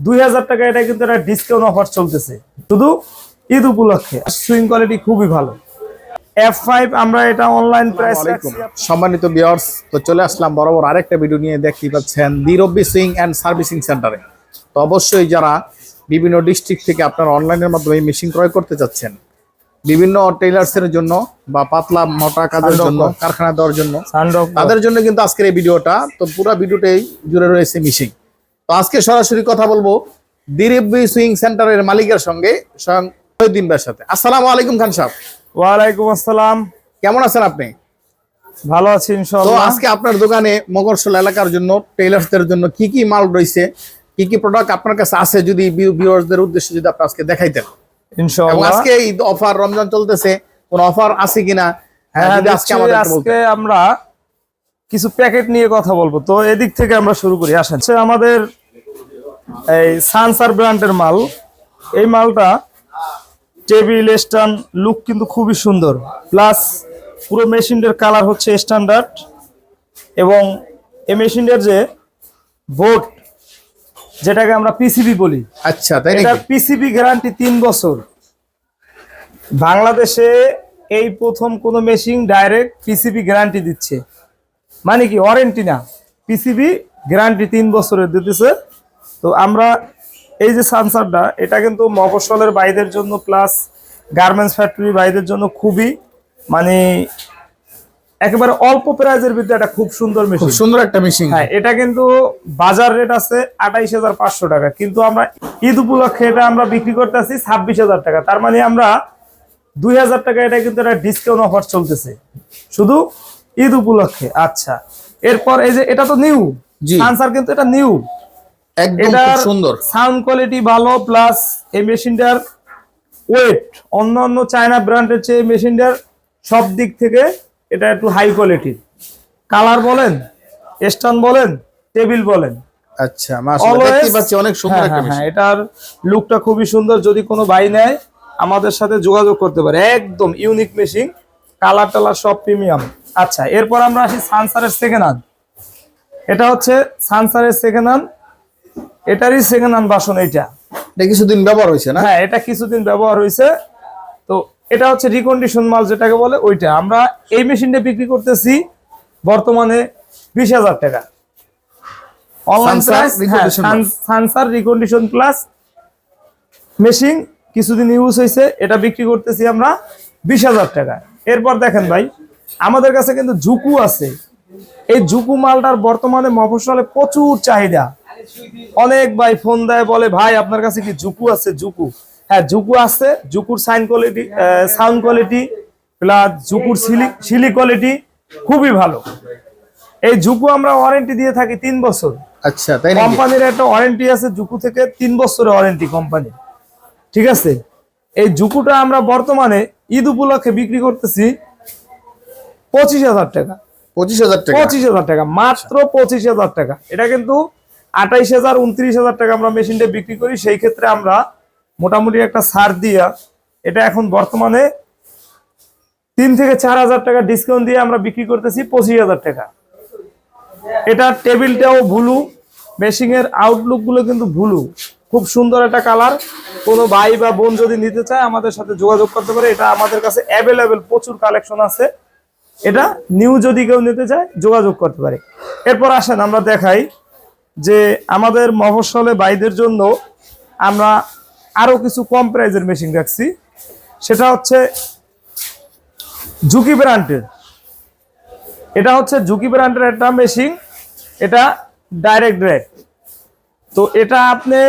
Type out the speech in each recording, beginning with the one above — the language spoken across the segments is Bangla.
দুই হাজার টাকা এটা কিন্তু একটা ডিসকাউন্ট অফার চলতেছে। শুধু ঈদ উপলক্ষে। সুইং কোয়ালিটি খুবই ভালো। এফ ফাইভ আমরা এটা অনলাইন প্রাইস সম্মানিত বিয়ার্স তো চলে আসলাম বরাবর আরেকটা ভিডিও নিয়ে। দেখতে পাচ্ছেন দিরব্বি সুইং অ্যান্ড সার্ভিসিং সেন্টারে তো অবশ্যই যারা বিভিন্ন ডিস্ট্রিক্ট থেকে আপনারা অনলাইনের মাধ্যমে মেশিন ক্রয় করতে চাচ্ছেন বিভিন্ন টেইলার্সের জন্য বা পাতলা মোটা কাজের জন্য কারখানা দেওয়ার জন্য তাদের জন্য কিন্তু আজকের এই ভিডিওটা তো পুরো ভিডিওটাই জুড়ে রয়েছে মিশিং তো আজকে সরাসরি কথা বলব দিরব্বি সুইং সেন্টারের মালিকের সঙ্গে স্বয়ং দিন ভাইয়ের সাথে। আসসালামু আলাইকুম খান সাহেব। ওয়ালাইকুম আসসালাম। কেমন আছেন আপনি? ভালো আছি তো ইনশাআল্লাহ আজকে আপনার দোকানে মগরসোল এলাকার জন্য টেইলার্সদের জন্য কি কি মাল রয়েছে কি কি প্রোডাক্ট আপনার কাছে আছে যদি ভিউয়ার্সদের উদ্দেশ্যে যদি আপনি আজকে দেখাইতেন? ইনশাআল্লাহ। আজকে ঈদ অফার রমজান চলতেছে কোন অফার আছে কিনা? হ্যাঁ আজকে আমাদের আজকে আমরা কিছু প্যাকেট নিয়ে কথা বলব। তো এদিক থেকে আমরা শুরু করি। আসেন হচ্ছে আমাদের এই সানসার ব্র্যান্ডের মাল। এই মালটা টেবিল স্ট্যান্ড লুক কিন্তু খুবই সুন্দর। প্লাস পুরো মেশিনটার কালার হচ্ছে স্ট্যান্ডার্ড এবং এই মেশিনটার যে বোর্ড যেটাকে আমরা পিসিবি বলি আচ্ছা তাই এটা পিসিবি গ্যারান্টি তিন বছর। বাংলাদেশে এই প্রথম কোনো মেশিন ডাইরেক্ট পিসিবি গ্যারান্টি দিচ্ছে। মানে কি ওয়ারেন্টি না। পিসিবি গ্যারান্টি তিন বছরের দিতেছে। তো আমরা এই যে সানসারটা এটা কিন্তু মফস্বলের বাইদের জন্য প্লাস গার্মেন্টস ফ্যাক্টরি বাইদের জন্য খুবই মানে একেবারে অল্প প্রাইজের ভিতরে একটা খুব সুন্দর মেশিন সুন্দর একটা মেশিন হ্যাঁ এটা কিন্তু বাজার রেট আছে আঠাইশ হাজার পাঁচশো টাকা। কিন্তু আমরা ঈদ উপলক্ষে এটা আমরা বিক্রি করতেছি ছাব্বিশ হাজার টাকা। তার মানে আমরা দুই হাজার টাকা এটা কিন্তু একটা ডিসকাউন্ট অফার চলতেছে। শুধু ঈদ উপলক্ষে আচ্ছা। এরপর এই যে এটা তো নিউ জি। আনসার কিন্তু এটা নিউ একদম সুন্দর। সাউন্ড কোয়ালিটি ভালো প্লাস এই মেশিনটার ওয়েট অন্য অন্য চায়না ব্র্যান্ডের চেয়ে মেশিনটার সব দিক থেকে এটা একটু হাই কোয়ালিটির কালার বলেন স্টান বলেন টেবিল বলেন। আচ্ছা অনেক সুন্দর হ্যাঁ, হ্যাঁ, হ্যাঁ, এটার লুকটা খুবই সুন্দর। যদি কোনো ভাই নেয় আমাদের সাথে যোগাযোগ করতে পারে। একদম ইউনিক মেশিন কালার টালার সব প্রিমিয়াম আচ্ছা এরপর আমরা আসি সানসারের সেকেন্ড হ্যান্ড এটা হচ্ছে সানসারের সেকেন্ড হ্যান্ড এটারই সেকেন্ড হ্যান্ড বাসন এইটা। এটা কিছুদিন ব্যবহার হয়েছে না? হ্যাঁ এটা কিছুদিন ব্যবহার হয়েছে। তো এটা হচ্ছে রিকন্ডিশন মাল যেটাকে বলে ওইটা। আমরা এই মেশিনটা বিক্রি করতেছি বর্তমানে বিশ হাজার টাকা। Online Sunstar recondition plus machine কিছুদিন ইউজ হয়েছে। এটা বিক্রি করতেছি আমরা বিশ হাজার টাকা এরপর দেখেন ভাই আমাদের কাছে কিন্তু জুকু আছে। এই জুকু মালটার বর্তমানে মফস্বলে প্রচুর চাহিদা। অনেক ভাই ফোন দেয় বলে ভাই আপনার কাছে কি জুকু আছে? জুকু হ্যাঁ জুকু আছে। জুকুর সাইন কোয়ালিটি সাউন্ড কোয়ালিটি প্লাস জুকুর সিলি সিলি কোয়ালিটি খুবই ভালো। এই জুকু আমরা ওয়ারেন্টি দিয়ে থাকি তিন বছর। আচ্ছা তাই কোম্পানির একটা ওয়ারেন্টি আছে জুকু থেকে তিন বছরের ওয়ারেন্টি কোম্পানি। ঠিক আছে? এই জুকুটা আমরা বর্তমানে ঈদ উপলক্ষে বিক্রি করতেছি পঁচিশ হাজার টাকা। পঁচিশ হাজার টাকা? পঁচিশ হাজার টাকা মাত্র পঁচিশ হাজার টাকা। এটা কিন্তু আঠাইশ হাজার উনত্রিশ হাজার টাকা আমরা মেশিনটা বিক্রি করি। সেই ক্ষেত্রে আমরা মোটামুটি একটা ছাড় দিয়া এটা এখন বর্তমানে তিন থেকে চার হাজার টাকা ডিসকাউন্ট দিয়ে আমরা বিক্রি করতেছি পঁচিশ হাজার টাকা। এটা টেবিলটাও ভুলু মেশিং এর আউটলুকগুলো কিন্তু ভুলু। খুব সুন্দর একটা কালার কোনো ভাই বা বোন যদি নিতে চায় আমাদের সাথে যোগাযোগ করতে পারে। এটা আমাদের কাছে অ্যাভেলেবেল প্রচুর কালেকশন আছে। এটা নিউ যদি কেউ নিতে চায়, যোগাযোগ করতে পারে। এরপর আসেন, আমরা দেখাই যে আমাদের মফস্বলে বাইদের জন্য আমরা আরও কিছু কম প্রাইজের মেশিন রাখছি। সেটা হচ্ছে ঝুঁকি ব্র্যান্ডের এটা হচ্ছে ঝুঁকি ব্র্যান্ডের একটা মেশিন এটা ডাইরেক্ট রেট তো এটা আপনি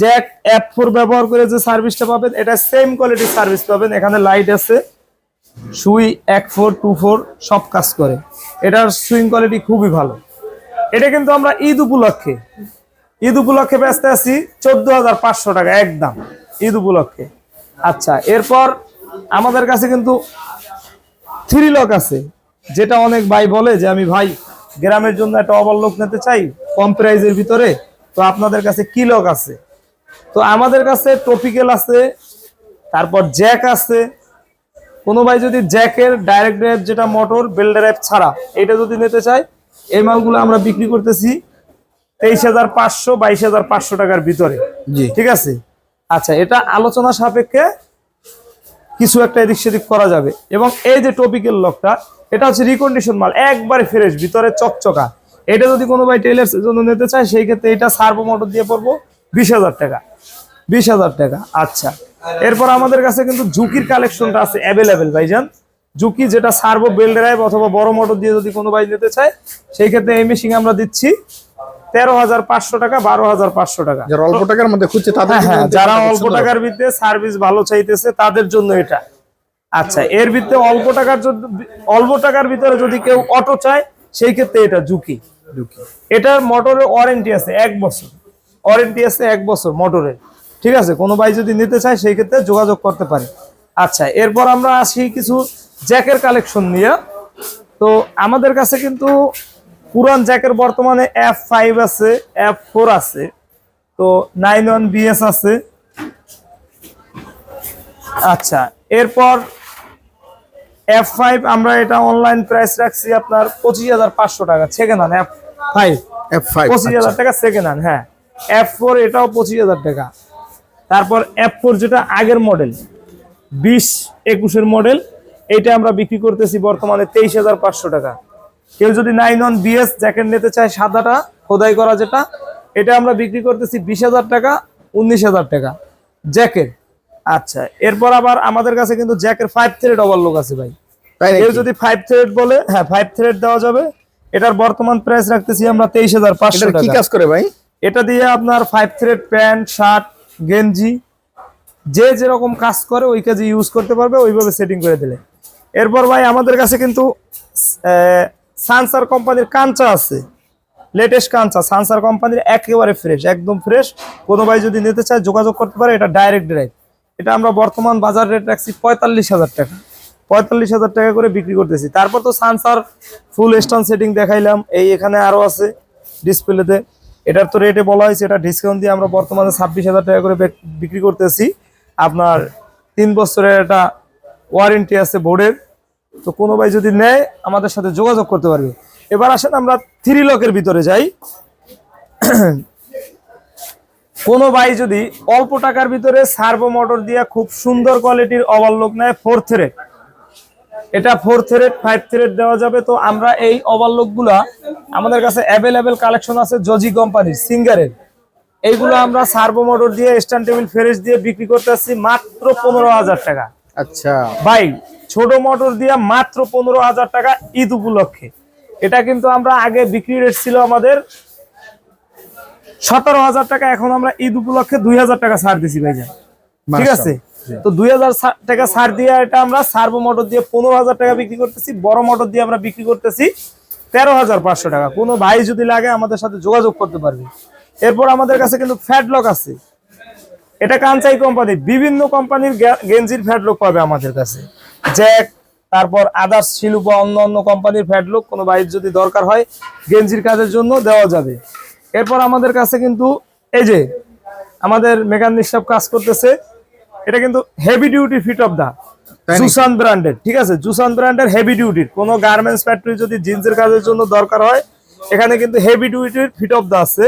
জ্যাক অ্যাপ ফোর ব্যবহার করে যে সার্ভিসটা পাবেন, এটা সেম কোয়ালিটির সার্ভিস পাবেন। এখানে লাইট আছে। সুই এক ফোর, টু ফোর, সব কাজ করে। এটার সুইং কোয়ালিটি খুবই ভালো। এটা কিন্তু আমরা ঈদ উপলক্ষে ঈদ উপলক্ষে ব্যস্ত আছি চোদ্দ হাজার পাঁচশো টাকা, একদম ঈদ উপলক্ষে। আচ্ছা এরপর আমাদের কাছে কিন্তু থ্রি লক আছে, যেটা অনেক ভাই বলে যে আমি ভাই গ্রামের জন্য একটা ওভারলক নিতে চাই, কম প্রাইজের ভিতরে। তো আপনাদের কাছে কি লক আছে? তো আমাদের কাছে টপিক্যাল আছে, তারপর জ্যাক আছে কোনো ভাই যদি জ্যাকের ডাইরেক্ট ড্রাইভ যেটা মোটর বেল ড্রাইভ ছাড়া এটা যদি নিতে চায় এই মালগুলো আমরা বিক্রি করতেছি তেইশ হাজার পাঁচশো বাইশ হাজার পাঁচশো টাকার ভিতরে। জি। ঠিক আছে? আচ্ছা এটা আলোচনা সাপেক্ষে কিছু একটা এদিক সেদিক করা যাবে। এবং এই যে টপিকের লকটা এটা হচ্ছে রিকন্ডিশন মাল একবারে ফ্রেশ ভিতরে চকচকা। এটা যদি কোনো ভাই টেলার্স জন্য নিতে চায় সেই ক্ষেত্রে এটা সার্ভো মোটর দিয়ে পড়ব বিশ হাজার টাকা। বিশ হাজার টাকা আচ্ছা। এরপর আমাদের কাছে কিন্তু ঝুঁকির কালেকশনটা আছে অ্যাভেলেবেল ভাইজান। ঝুঁকি যেটা সার্ভো বেল ড্রাইভ অথবা বড় মোটর দিয়ে যদি কোনো ভাই নিতে চায় সেই ক্ষেত্রে এই মেশিন আমরা দিচ্ছি তেরো হাজার পাঁচশো টাকা বারো হাজার পাঁচশো টাকা। যারা অল্প টাকার মধ্যে খুঁজছে হ্যাঁ হ্যাঁ যারা অল্প টাকার ভিত্তিতে সার্ভিস ভালো চাইতেছে তাদের জন্য এটা। আচ্ছা এর ভিত্তিতে অল্প টাকার অল্প টাকার ভিতরে যদি কেউ অটো চায় সেই ক্ষেত্রে এটা ঝুঁকি। এটার মোটরের ওয়ারেন্টি আছে এক বছর। ওয়ারেন্টি আছে এক বছর মোটরের ঠিক আছে? কোনো ভাই যদি নিতে চায় সেই ক্ষেত্রে যোগাযোগ করতে পারে। আচ্ছা এরপর আমরা আসি কিছু জ্যাকের কালেকশন নিয়ে। তো আমাদের কাছে কিন্তু পুরান জ্যাকের বর্তমানে এফ ফাইভ আছে এফ ফোর আছে তো নাইন ওয়ান বিএস আছে। আচ্ছা এরপর এফ ফাইভ আমরা এটা অনলাইন প্রাইস রাখছি আপনার পঁচিশ হাজার পাঁচশো টাকা second hand F five F five পঁচিশ হাজার টাকা সেকেন্ড হ্যান্ড হ্যাঁ। এফ ফোর এটাও পঁচিশ হাজার টাকা। তারপর এফ ফোর যেটা আগের মডেল বিশ একুশের মডেল এটা আমরা বিক্রি করতেছি বর্তমানে তেইশ হাজার পাঁচশো টাকা। কেউ যদি নাইন ওয়ান বিএস জ্যাকেট নিতে চায় সাদাটা খোদাই করা যেটা এটা আমরা বিক্রি করতেছি বিশ হাজার টাকা উনিশ হাজার টাকা। জ্যাকেট আচ্ছা এরপর আবার আমাদের কাছে কিন্তু জ্যাকের ফাইভ থ্রেড ওভারলোক আছে ভাই। কেউ যদি ফাইভ থ্রেড বলে হ্যাঁ ফাইভ থ্রেড দেওয়া যাবে। এটার বর্তমান প্রাইস রাখতেছি আমরা তেইশ হাজার পাঁচশো এটার কি টাকা। কাজ করে ভাই? এটা দিয়ে আপনার ফাইভ থ্রেড প্যান্ট শার্ট গেঞ্জি, যে যেরকম কাজ করে ওই কাজে ইউজ করতে পারবে, ওইভাবে সেটিং করে দিলে। এরপর ভাই, আমাদের কাছে কিন্তু সানসার কোম্পানির কাঞ্চা আছে। লেটেস্ট কাঞ্চা সানসার কোম্পানির একেবারে ফ্রেশ একদম ফ্রেশ কোনো ভাই যদি নিতে চায়, যোগাযোগ করতে পারে, এটা ডাইরেক্ট ড্রাইভ এটা আমরা বর্তমান বাজার রেট রাখছি পঁয়তাল্লিশ হাজার টাকা। পঁয়তাল্লিশ হাজার টাকা করে বিক্রি করতেছি। তারপর তো সানসার ফুল স্টান সেটিং দেখাইলাম। এই এখানে আরও আছে ডিসপ্লেতে এটার তো রেটে বলা হয়েছে, এটা ডিসকাউন্ট দিয়ে আমরা বর্তমানে ছাব্বিশ হাজার টাকা করে বিক্রি করতেছি। আপনার তিন বছরের একটা ওয়ারেন্টি আছে বোর্ডের। তো কোনো ভাই যদি নেয়, আমাদের সাথে যোগাযোগ করতে পারবে। এবার আসেন আমরা থ্রি লকের ভিতরে যাই। কোনো ভাই যদি অল্প টাকার ভিতরে সার্ভো মোটর দিয়ে খুব সুন্দর কোয়ালিটির ওভারলোক নেয় ফোর থ্রেড এটা ফোর থ্রেড ফাইভ থ্রেড দেওয়া যাবে। তো আমরা এই ওভারলোকগুলা আমাদের কাছে অ্যাভেলেবেল কালেকশন আছে জজি কোম্পানির সিঙ্গারের এইগুলো আমরা সার্ভো মোটর দিয়ে স্ট্যান্ড টেবিল ফেরেস দিয়ে বিক্রি করতে আসছি মাত্র পনেরো হাজার টাকা। আচ্ছা। ভাই ছোট মোটর দিয়ে মাত্র পনেরো হাজার টাকা ঈদ উপলক্ষে। এটা কিন্তু আমরা আগে বিক্রি রেট ছিল আমাদের সতেরো হাজার টাকা এখন আমরা ঈদ উপলক্ষে দুই হাজার টাকা ছাড় দিছি ভাইজান। ঠিক আছে? তো দুই হাজার টাকা ছাড় দিয়ে এটা আমরা সার্ভো মোটর দিয়ে পনেরো হাজার টাকা বিক্রি করতেছি, বড় মোটর দিয়ে আমরা বিক্রি করতেছি তেরো হাজার পাঁচশো টাকা। কোনো ভাই যদি লাগে আমাদের সাথে যোগাযোগ করতে পারবে। এরপর আমাদের কাছে কিন্তু ফ্যাটলক আছে। এটা কাঞ্চাই কোম্পানি, বিভিন্ন কোম্পানির গেঞ্জির ফ্যাটলক পাবে আমাদের কাছে। জ্যাক, তারপর আদার্স, শিলুপ, অন্য অন্য কোম্পানির ফ্যাটলক কোনো বাইর যদি দরকার হয়, গেঞ্জির কাজের জন্য দেওয়া যাবে। এরপর আমাদের কাছে কিন্তু এই যে, আমাদের মেকানিক সব কাজ করতেছে। এটা কিন্তু heavy duty fit of the জুসান ব্র্যান্ডের ঠিক আছে? জুসান ব্র্যান্ডের হেভি ডিউটির কোনো গার্মেন্টস ফ্যাক্টরি যদি জিন্সের কাজের জন্য দরকার হয় এখানে কিন্তু হেভি ডিউটির ফিট অফ দা আছে।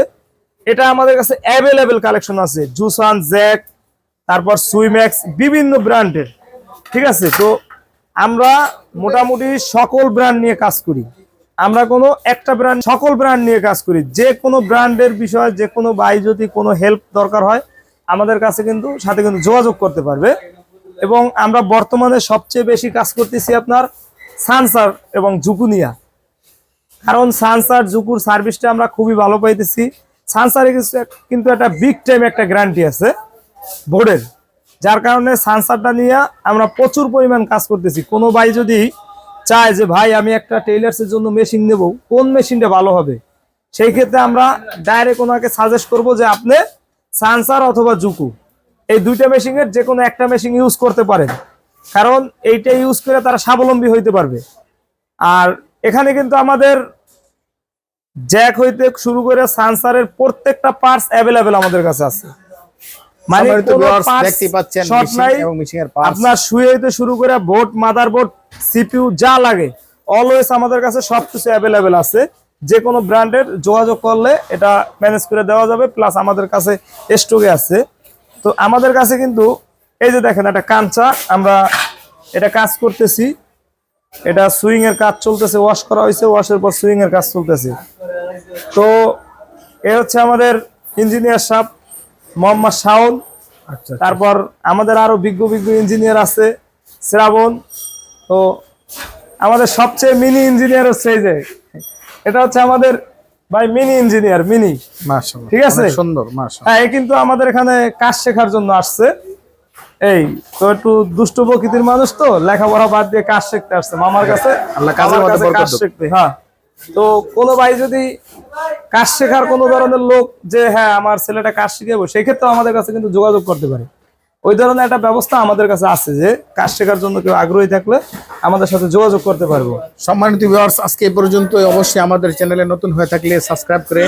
এটা আমাদের কাছে অ্যাভেলেবেল কালেকশন আছে। জুসান জ্যাক তারপর সুইম্যাক্স বিভিন্ন ব্র্যান্ডের ঠিক আছে? তো আমরা মোটামুটি সকল ব্র্যান্ড নিয়ে কাজ করি। আমরা কোনো একটা ব্র্যান্ড সকল ব্র্যান্ড নিয়ে কাজ করি। যে কোনো ব্র্যান্ডের বিষয়ে যে কোনো ভাই যদি কোনো হেল্প দরকার হয় আমাদের কাছে কিন্তু, সাথে কিন্তু যোগাযোগ করতে পারবে। এবং আমরা বর্তমানে সবচেয়ে বেশি কাজ করতেছি আপনার সানসার এবং জুকুনিয়া কারণ সানসার, জুকুর সার্ভিসটা আমরা খুবই ভালো পাইতেছি। সানসারে কিন্তু একটা বিগ টাইম একটা গ্যারান্টি আছে বোর্ডের। যার কারণে সানসারটা নিয়ে আমরা প্রচুর পরিমাণ কাজ করতেছি। কোনো ভাই যদি চায় যে, ভাই, আমি একটা টেইলার্সের জন্য মেশিন নেব, কোন মেশিনটা ভালো হবে? সেই ক্ষেত্রে আমরা ডাইরেক্ট ওনাকে সাজেস্ট করব যে, আপনি সানসার অথবা জুকু এই দুইটা মেশিনের যে কোনো একটা মেশিন ইউজ করতে পারেন। কারণ এইটা ইউজ করে তারা স্বাবলম্বী হইতে পারবে। আর এখানে কিন্তু আমাদের জ্যাক হইতে শুরু করে সানসারের প্রত্যেকটা পার্টস অ্যাভেলেবেল আমাদের কাছে আছে। মানে। আপনার শুয়ে হইতে শুরু করে বোর্ড মাদারবোর্ড সিপিইউ যা লাগে অলওয়েজ আমাদের কাছে সবকিছু অ্যাভেলেবেল আছে। যে কোনো ব্র্যান্ডের যোগাযোগ করলে এটা ম্যানেজ করে দেওয়া যাবে প্লাস আমাদের কাছে স্টকে আছে। তো আমাদের কাছে কিন্তু এই যে দেখেন একটা কাঞ্চা আমরা এটা কাজ করতেছি। এটা সুইং এর কাজ চলতেছে ওয়াশ করা হয়েছে ওয়াশের পর সুইং এর কাজ চলতেছে। তো এ হচ্ছে আমাদের ইঞ্জিনিয়ার সাহেব মোহাম্মদ শাওন। আচ্ছা তারপর আমাদের আরও বিজ্ঞ বিজ্ঞ ইঞ্জিনিয়ার আছে শ্রাবণ। তো আমাদের সবচেয়ে মিনি ইঞ্জিনিয়ার হচ্ছে এই যে এটা হচ্ছে আমাদের ভাই মিনি ইঞ্জিনিয়ার মিনি মাশাআল্লাহ ঠিক আছে? সুন্দর মাশাআল্লাহ। হ্যাঁ কিন্তু আমাদের এখানে কাজ শেখার জন্য আসছে। এই তো একটু দুষ্ট প্রকৃতির মানুষ তো লেখাপড়া বাদ দিয়ে কাজ শিখতে আসছে। মামার কাছে আল্লাহ কাজের মধ্যে কাজ বরকত দিক। শিখতে। হ্যাঁ তো কোনো ভাই যদি কাজ শেখার কোনো ধরনের লোক যে হ্যাঁ আমার ছেলেটা কাজ শিখাবো সেই ক্ষেত্রে আমাদের কাছে কিন্তু যোগাযোগ করতে পারে। ওই ধরনের একটা ব্যবস্থা আমাদের কাছে আছে যে কাজ শেখার জন্য কেউ আগ্রহী থাকলে আমাদের সাথে যোগাযোগ করতে পারব। সম্মানিত ভিউয়ার্স আজকে এই পর্যন্তই। অবশ্যই আমাদের চ্যানেলে নতুন হয়ে থাকলে সাবস্ক্রাইব করে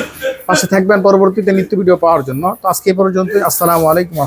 পাশে থাকবেন পরবর্তীতে নিত্য ভিডিও পাওয়ার জন্য। তো আজকে এই পর্যন্তই। আসসালামু আলাইকুম